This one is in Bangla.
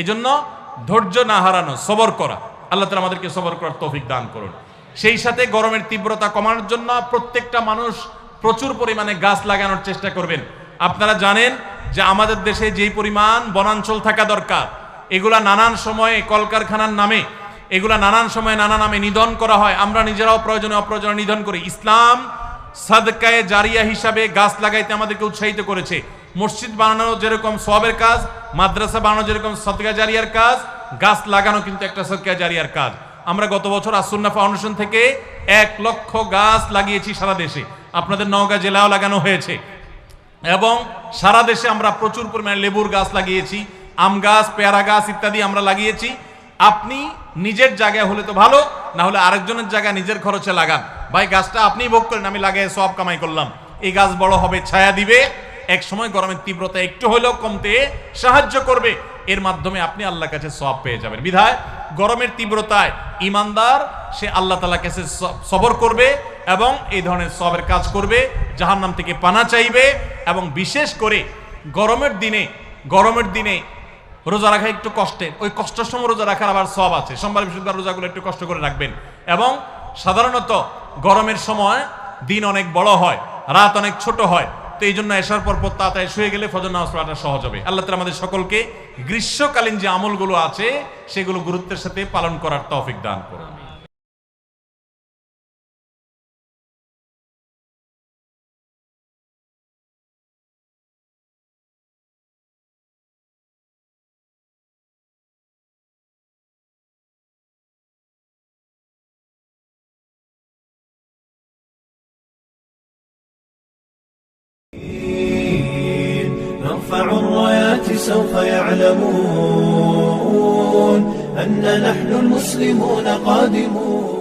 এজন্য ধৈর্য না হারানো, সবর করা। আল্লাহ তালা আমাদেরকে সবর করার তৌফিক দান করুন। সেই সাথে গরমের তীব্রতা কমানোর জন্য প্রত্যেকটা মানুষ প্রচুর পরিমাণে গাছ লাগানোর চেষ্টা করবেন। আপনারা জানেন যে আমাদের দেশে যেই পরিমাণ বনাঞ্চল থাকা দরকার, এগুলা নানান সময়ে কলকারখানার নামে, এগুলা নানান সময়ে নানা নামে নিধন করা হয়। আমরা নিজেরাও প্রয়োজনে অপ্রয়োজনে নিধন করি। ইসলাম সাদকায়ে জারিয়া হিসাবে গাছ লাগাইতে আমাদেরকে উৎসাহিত করেছে। মসজিদ বানানো যেরকম সবের কাজ মাদ্রাসা বানানো যেরকম সদকা জারিয়ার কাজ, গাছ লাগানো কিন্তু একটা সদকা জারিয়ার কাজ। আমরা গত বছর আসুন্না ফাউন্ডেশন থেকে এক লক্ষ গাছ লাগিয়েছি সারা দেশে। আপনাদের নওগাঁ জেলাও লাগানো হয়েছে। এবং সারা দেশে আমরা প্রচুর পরিমাণে লেবুর গাছ লাগিয়েছি, আম গাছ, পেয়ারা গাছ ইত্যাদি আমরা লাগিয়েছি। আপনি নিজের জায়গায় হলে তো ভালো, না হলে আরেকজনের জায়গায় নিজের খরচে লাগান। ভাই, গাছটা আপনি ভোগ করেন, আমি লাগাই সব কামাই করলাম। এই গাছ বড় হবে, ছায়া দিবে। এক সময় গরমের তীব্রতা একটু হলেও কমতে সাহায্য করবে। এর মাধ্যমে আপনি আল্লাহর কাছে সব পেয়ে যাবেন। বিধায়, গরমের তীব্রতায় ইমানদার সে আল্লাহ তালা কাছে সবর করবে এবং এই ধরনের সবের কাজ করবে, জাহান্নাম থেকে পানা চাইবে এবং বিশেষ করে গরমের দিনে গরমের দিনে রোজা রাখা একটু কষ্টের, ওই কষ্টের সময় রোজা রাখার আবার সব আছে। সোমবার, বৃহস্পতিবার রোজাগুলো একটু কষ্ট করে রাখবেন এবং সাধারণত গরমের সময় দিন অনেক বড় হয়, রাত অনেক ছোট হয়। তো এই জন্য এসার পর পর তাড়াতাড়ি শুয়ে গেলে ফজর নামাজ পড়াটা সহজ হবে। আল্লাহ তালা আমাদের সকলকে গ্রীষ্মকালীন যে আমলগুলো আছে, সেগুলো গুরুত্বের সাথে পালন করার তৌফিক দান করুন। نرفع الرايات سوف يعلمون أن نحن المسلمون قادمون.